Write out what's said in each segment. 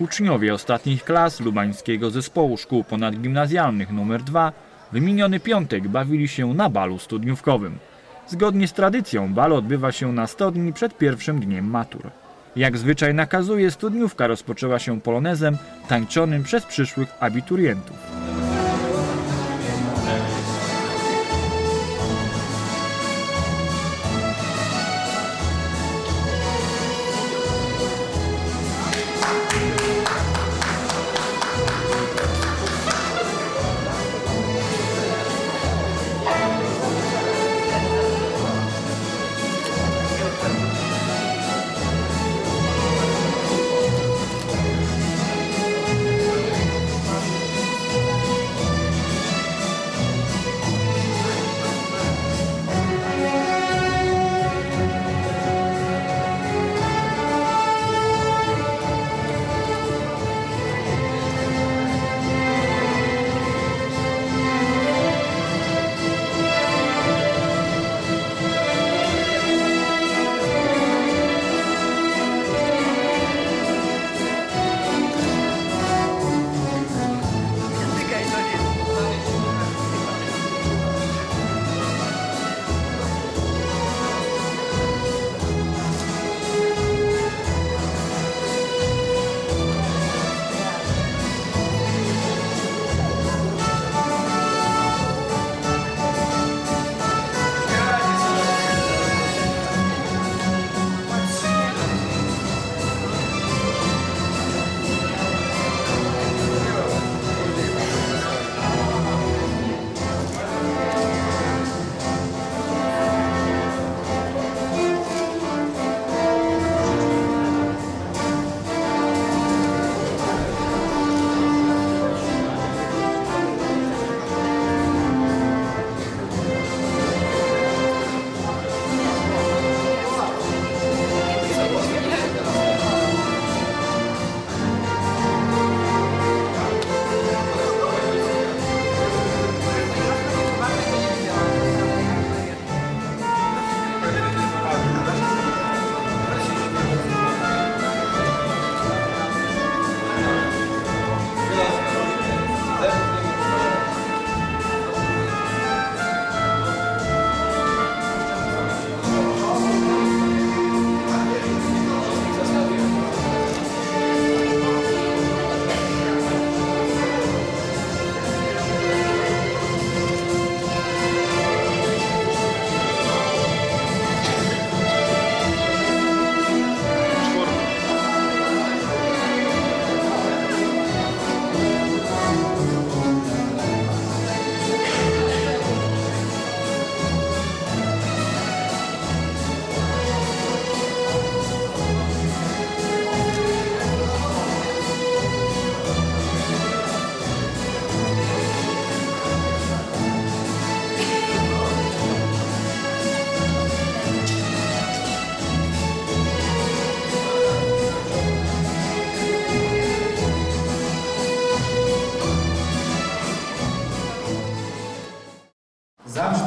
Uczniowie ostatnich klas Lubańskiego Zespołu Szkół Ponadgimnazjalnych nr 2 w miniony piątek bawili się na balu studniówkowym. Zgodnie z tradycją bal odbywa się na 100 dni przed pierwszym dniem matur. Jak zwyczaj nakazuje, studniówka rozpoczęła się polonezem tańczonym przez przyszłych abiturientów.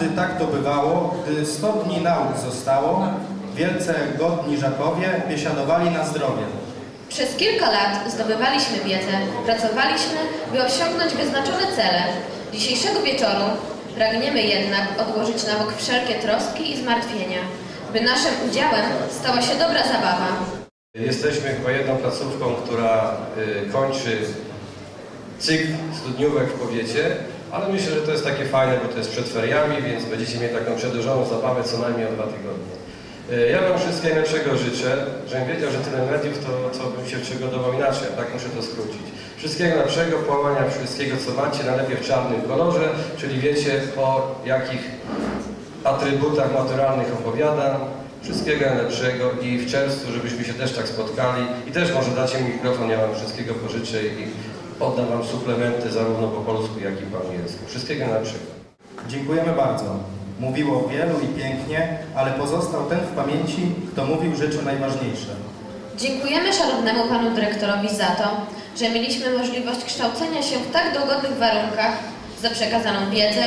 Zawsze tak to bywało, gdy sto dni nauk zostało, wielce godni żakowie biesiadowali na zdrowie. Przez kilka lat zdobywaliśmy wiedzę, pracowaliśmy, by osiągnąć wyznaczone cele. Dzisiejszego wieczoru pragniemy jednak odłożyć na bok wszelkie troski i zmartwienia, by naszym udziałem stała się dobra zabawa. Jesteśmy chyba jedną placówką, która y, kończy cykl studniówek w powiecie, ale myślę, że to jest takie fajne, bo to jest przed feriami, więc będziecie mieli taką przedłużoną zabawę co najmniej o dwa tygodnie. Y, Ja Wam wszystkiego najlepszego życzę, żebym wiedział, że tyle mediów, to, to bym się przygotował inaczej, a tak muszę to skrócić. Wszystkiego najlepszego, połamania wszystkiego, co macie, najlepiej w czarnym kolorze, czyli wiecie o jakich atrybutach maturalnych opowiadam. Wszystkiego najlepszego i w czerwcu, żebyśmy się też tak spotkali. I też może dacie mi mikrofon, ja wam wszystkiego pożyczę i oddam wam suplementy zarówno po polsku, jak i po angielsku. Wszystkiego najlepszego. Dziękujemy bardzo. Mówiło wielu i pięknie, ale pozostał ten w pamięci, kto mówił rzeczy najważniejsze. Dziękujemy szanownemu panu dyrektorowi za to, że mieliśmy możliwość kształcenia się w tak dogodnych warunkach, za przekazaną wiedzę,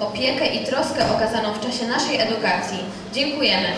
opiekę i troskę okazaną w czasie naszej edukacji. Dziękujemy.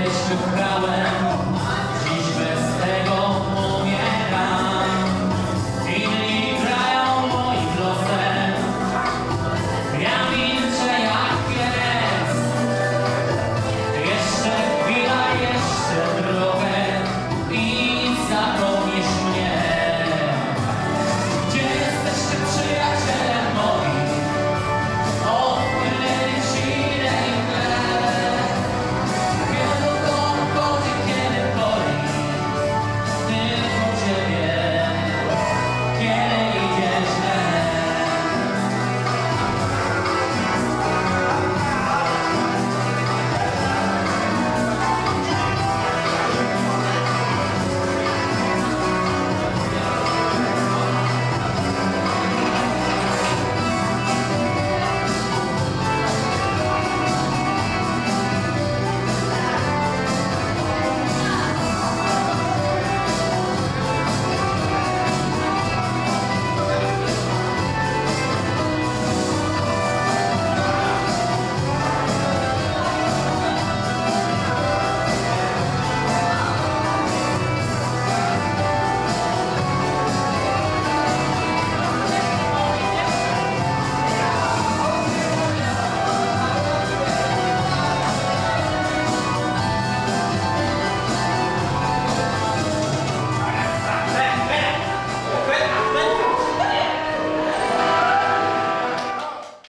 вечным храмом